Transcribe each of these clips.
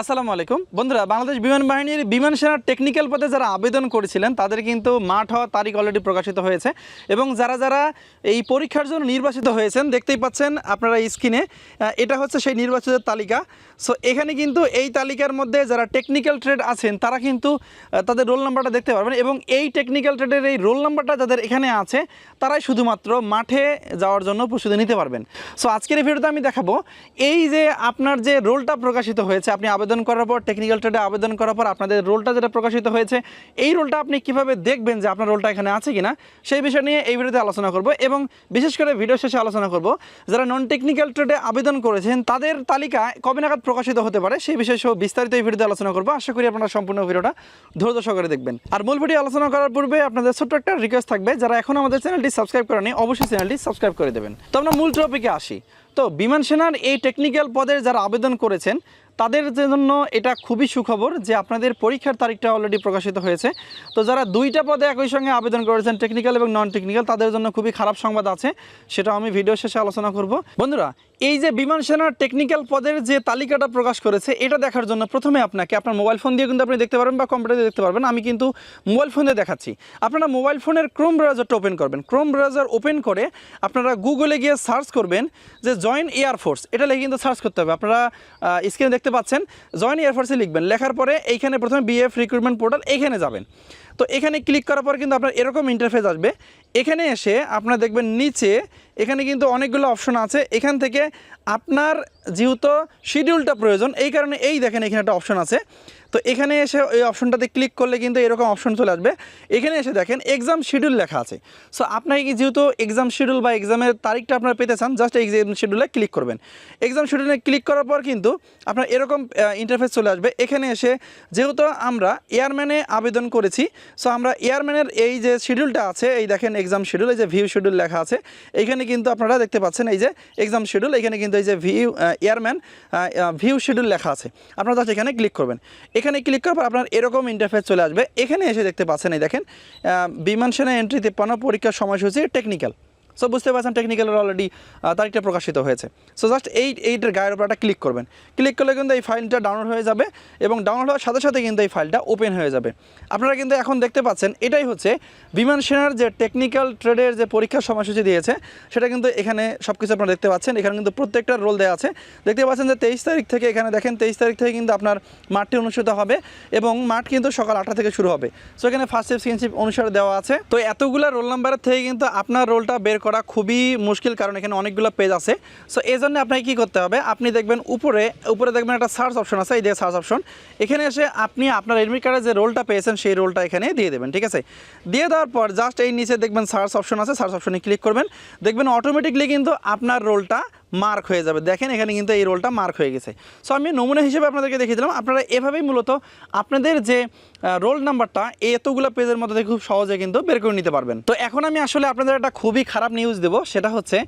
আসসালামু আলাইকুম। বন্ধুরা, বাংলাদেশ বিমান বাহিনীর বিমান সেনার টেকনিক্যাল পদে যারা আবেদন করেছিলেন, তাদের কিন্তু মাঠ হওয়ার তারিখ অলরেডি প্রকাশিত হয়েছে এবং যারা যারা এই পরীক্ষার জন্য নির্বাচিত হয়েছেন, দেখতেই পাচ্ছেন আপনারা স্ক্রিনে এটা হচ্ছে সেই নির্বাচিতের তালিকা। সো এখানে কিন্তু এই তালিকার মধ্যে যারা টেকনিক্যাল ট্রেড আছেন, তারা কিন্তু তাদের রোল নাম্বারটা দেখতে পারবেন এবং এই টেকনিক্যাল ট্রেডের এই রোল নাম্বারটা যাদের এখানে আছে, তারাই শুধুমাত্র মাঠে যাওয়ার জন্য প্রস্তুতি নিতে পারবেন। সো আজকের ভিডিওতে আমি দেখাবো, এই যে আপনার যে রোলটা প্রকাশিত হয়েছে, আপনি আবেদন করার পর টেকনিক্যাল ট্রেডে আবেদন করার পর আপনাদের রোলটা যেটা প্রকাশিত হয়েছে, এই রোলটা আপনি কীভাবে দেখবেন যে আপনার রোলটা এখানে আছে কিনা, সেই বিষয় নিয়ে এই ভিডিওতে আলোচনা করব এবং বিশেষ করে ভিডিও শেষে আলোচনা করব। যারা নন টেকনিক্যাল ট্রেডে আবেদন করেছেন, তাদের তালিকা কবে নাগাদ প্রকাশিত হতে পারে, সেই বিষয়ে সহ বিস্তারিত এই ভিডিওতে আলোচনা করব। আশা করি আপনারা সম্পূর্ণ ভিডিওটা ধৈর্য সহকারে দেখবেন। আর মূল ভিডিও আলোচনা করার পূর্বে আপনাদের ছোট্ট একটা রিকোয়েস্ট থাকবে, যারা এখন আমাদের চ্যানেলটি সাবস্ক্রাইব করেনি অবশ্যই চ্যানেলটি সাবস্ক্রাইব করে দেবেন। তো আমরা মূল টপিকে আসি। তো বিমান সেনার এই টেকনিক্যাল পদের যারা আবেদন করেছেন তাদের জন্য এটা খুবই সুখবর যে আপনাদের পরীক্ষার তারিখটা অলরেডি প্রকাশিত হয়েছে। তো যারা দুইটা পদে একই সঙ্গে আবেদন করেছেন টেকনিক্যাল এবং নন টেকনিক্যাল তাদের জন্য খুবই খারাপ সংবাদ আছে। সেটা আমি ভিডিও শেষে আলোচনা করব। বন্ধুরা এই যে বিমান সেনার টেকনিক্যাল পদের যে তালিকাটা প্রকাশ করেছে, এটা দেখার জন্য প্রথমে আপনাকে আপনার মোবাইল ফোন দিয়ে কিন্তু আপনি দেখতে পারবেন বা কম্পিউটারে দেখতে পারবেন। আমি কিন্তু মোবাইল ফোনে দেখাচ্ছি। আপনারা মোবাইল ফোনের ক্রোম ব্রাউজারটা ওপেন করবেন। ক্রোম ব্রাউজার ওপেন করে আপনারা গুগলে গিয়ে সার্চ করবেন যে জয়েন এয়ারফোর্স এটা লিখে কিন্তু সার্চ করতে হবে। আপনারা স্ক্রিনে দেখতে পাচ্ছেন জয়েন এয়ারফোর্সে লিখবেন। লেখার পরে এইখানে প্রথমে বিএফ রিক্রুটমেন্ট পোর্টাল এখানে যাবেন। তো এখানে ক্লিক করার পর কিন্তু আপনার এরকম ইন্টারফেস আসবে। এখানে এসে আপনারা দেখবেন নিচে এখানে কিন্তু অনেকগুলো অপশন আছে। এখান থেকে আপনার যেহেতু শিডিউলটা প্রয়োজন, এই কারণে এই দেখেন এখানে একটা অপশন আছে। তো এখানে এসে এই অপশনটাতে ক্লিক করলে কিন্তু এরকম অপশন চলে আসবে। এখানে এসে দেখেন এক্সাম শিডিউল লেখা আছে। সো আপনাকে কি যেহেতু এক্সাম শিডিউল বা এক্সামের তারিখটা আপনারা পেতে চান জাস্ট এক্সাম শিডিউলে ক্লিক করবেন। এক্সাম শিডিউলে ক্লিক করার পর কিন্তু আপনার এরকম ইন্টারফেস চলে আসবে। এখানে এসে যেহেতু আমরা এয়ারম্যানে আবেদন করেছি সো আমরা এয়ারম্যানের এই যে শিডিউলটা আছে, এই দেখেন এক্সাম শিডিউল এই যে ভিউ শিডিউল লেখা আছে, এইখানে কিন্তু আপনারা দেখতে পাচ্ছেন এই যে এক্সাম শিডিউল এখানে কিন্তু এই যে ভিউ এয়ারম্যান ভিউ শিডিউল লেখা আছে। আপনারা জাস্ট এখানে ক্লিক করবেন। এখানে ক্লিক করার পর আপনার এরকম ইন্টারফেস চলে আসবে। এখানে এসে দেখতে পাচ্ছেন, এই দেখেন বিমান সেনা এন্ট্রি তিপ্পান্ন, পরীক্ষার সময়সূচি টেকনিক্যাল সো বুঝতে পারছেন টেকনিক্যালের অলরেডি তারিখটা প্রকাশিত হয়েছে। সো জাস্ট এই, এইটার গায়ের উপর একটা ক্লিক করবেন। ক্লিক করলে কিন্তু এই ফাইলটা ডাউনলোড হয়ে যাবে এবং ডাউনলোড হওয়ার সাথে সাথে কিন্তু এই ফাইলটা ওপেন হয়ে যাবে। আপনারা কিন্তু এখন দেখতে পাচ্ছেন, এটাই হচ্ছে বিমান সেনার যে টেকনিক্যাল ট্রেডের যে পরীক্ষার সময়সূচি দিয়েছে, সেটা কিন্তু এখানে সব কিছু আপনারা দেখতে পাচ্ছেন। এখানে কিন্তু প্রত্যেকটা রোল দেওয়া আছে। দেখতে পাচ্ছেন যে তেইশ তারিখ থেকে, এখানে দেখেন তেইশ তারিখ থেকে কিন্তু আপনার মাঠটি অনুষ্ঠিত হবে এবং মাঠ কিন্তু সকাল আটটা থেকে শুরু হবে। সো এখানে ফার্স্ট শিপ সেকেন্ড শিপ অনুসারে দেওয়া আছে। তো এতগুলো রোল নাম্বারের থেকে কিন্তু আপনার রোলটা বের করা খুবই মুশকিল কারণ এখানে অনেকগুলো পেজ আছে। সো এই জন্য আপনাকে কী করতে হবে? আপনি দেখবেন উপরে উপরে দেখবেন একটা সার্চ অপশন আছে, এই দিয়ে সার্চ অপশন এখানে এসে আপনি আপনার এডমিট কার্ডে যে রোলটা পেয়েছেন, সেই রোলটা এখানে দিয়ে দেবেন, ঠিক আছে? দিয়ে দেওয়ার পর জাস্ট এই নিচে দেখবেন সার্চ অপশন আছে সার্চ অপশনে ক্লিক করবেন। দেখবেন অটোমেটিকলি কিন্তু আপনার রোলটা মার্ক হয়ে যাবে। দেখেন এখানে কিন্তু এই রোলটা মার্ক হয়ে গেছে। সো আমি নমুনা হিসেবে আপনাদেরকে দেখিয়ে দিলাম। আপনারা এভাবেই মূলত আপনাদের যে রোল নাম্বারটা এতগুলো পেজের মধ্যে থেকে খুব সহজে কিন্তু বের করে নিতে পারবেন। তো এখন আমি আসলে আপনাদের একটা খুবই খারাপ নিউজ দেবো। সেটা হচ্ছে,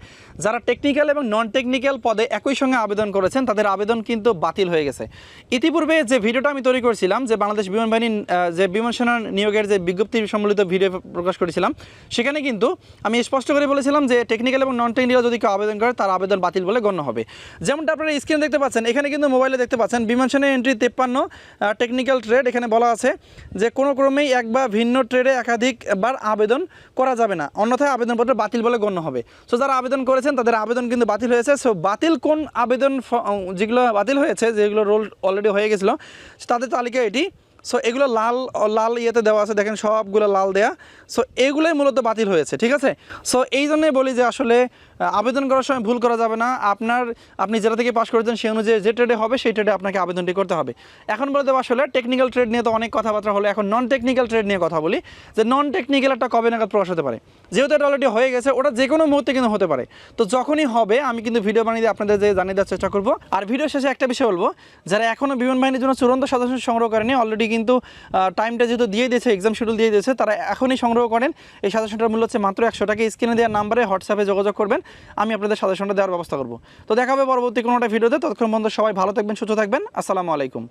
যারা টেকনিক্যাল এবং নন টেকনিক্যাল পদে একই সঙ্গে আবেদন করেছেন, তাদের আবেদন কিন্তু বাতিল হয়ে গেছে। ইতিপূর্বে যে ভিডিওটা আমি তৈরি করেছিলাম, যে বাংলাদেশ বিমান বাহিনী যে বিমান সেনা নিয়োগের যে বিজ্ঞপ্তি সম্বলিত ভিডিও প্রকাশ করেছিলাম, সেখানে কিন্তু আমি স্পষ্ট করে বলেছিলাম যে টেকনিক্যাল এবং নন টেকনিক্যাল যদি কেউ আবেদন করে, তার আবেদন বাতিল বলে গণ্য হবে। যেমনটা আপনারা স্ক্রিনে দেখতে পাচ্ছেন, এখানে কিন্তু মোবাইলে দেখতে পাচ্ছেন বিমান সেনা এন্ট্রি তেপ্পান্ন টেকনিক্যাল ট্রেড এখানে বলা আছে যে কোনো ক্রমেই এক বা ভিন্ন ট্রেডে একাধিকবার আবেদন করা যাবে না। অন্যথায় আবেদনপত্র বাতিল বলে গণ্য হবে। সো যারা আবেদন করেছেন, তাদের আবেদন কিন্তু বাতিল হয়েছে। সো বাতিল কোন আবেদন যেগুলো বাতিল হয়েছে, যেগুলো রোল অলরেডি হয়ে গেছিল, তাদের তালিকা এটি সো এগুলো লাল লাল ইয়েতে দেওয়া আছে, দেখেন সবগুলো লাল দেয়া। সো এগুলোই মূলত বাতিল হয়েছে, ঠিক আছে? সো এই জন্যই বলি যে আসলে আবেদন করার সময় ভুল করা যাবে না। আপনার, আপনি যেটা থেকে পাস করেছেন সেই অনুযায়ী যে ট্রেডে হবে, সেই ট্রেডে আপনাকে আবেদনটি করতে হবে। এখন বলতে আসলে টেকনিক্যাল ট্রেড নিয়ে তো অনেক কথাবার্তা হলো। এখন নন টেকনিক্যাল ট্রেড নিয়ে কথা বলি। যে নন টেকনিক্যাল একটা কবে নাগাদ প্রকাশ হতে পারে। যেহেতু এটা অলরেডি হয়ে গেছে, ওটা যে কোনো মুহূর্তে কিন্তু হতে পারে। তো যখনই হবে, আমি কিন্তু ভিডিও বানিয়ে আপনাদের যে জানিয়ে দেওয়ার চেষ্টা করব। আর ভিডিও শেষে একটা বিষয় বলব, যারা এখনও বিমান বাহিনীর জন্য চূড়ান্ত সদস্য সংগ্রহ করেনি অলরেডি কিন্তু টাইমটা যেহেতু দিয়ে দিয়েছে এক্সাম শিডিউল দিয়ে দিয়েছে, তারা এখনই সংগ্রহ করেন। এই সাজেশনটার মূল্য হচ্ছে মাত্র একশো টাকা। স্ক্রিনে দেওয়ার নাম্বারে হোয়াটসঅ্যাপে যোগাযোগ করবেন। আমি আপনাদের সাজেশনটা দেওয়ার ব্যবস্থা করব। তো দেখা হবে পরবর্তী কোনোটা ভিডিওতে। ততক্ষণ বন্ধু সবাই ভালো থাকবেন, সুস্থ থাকবেন। আসসালামু আলাইকুম।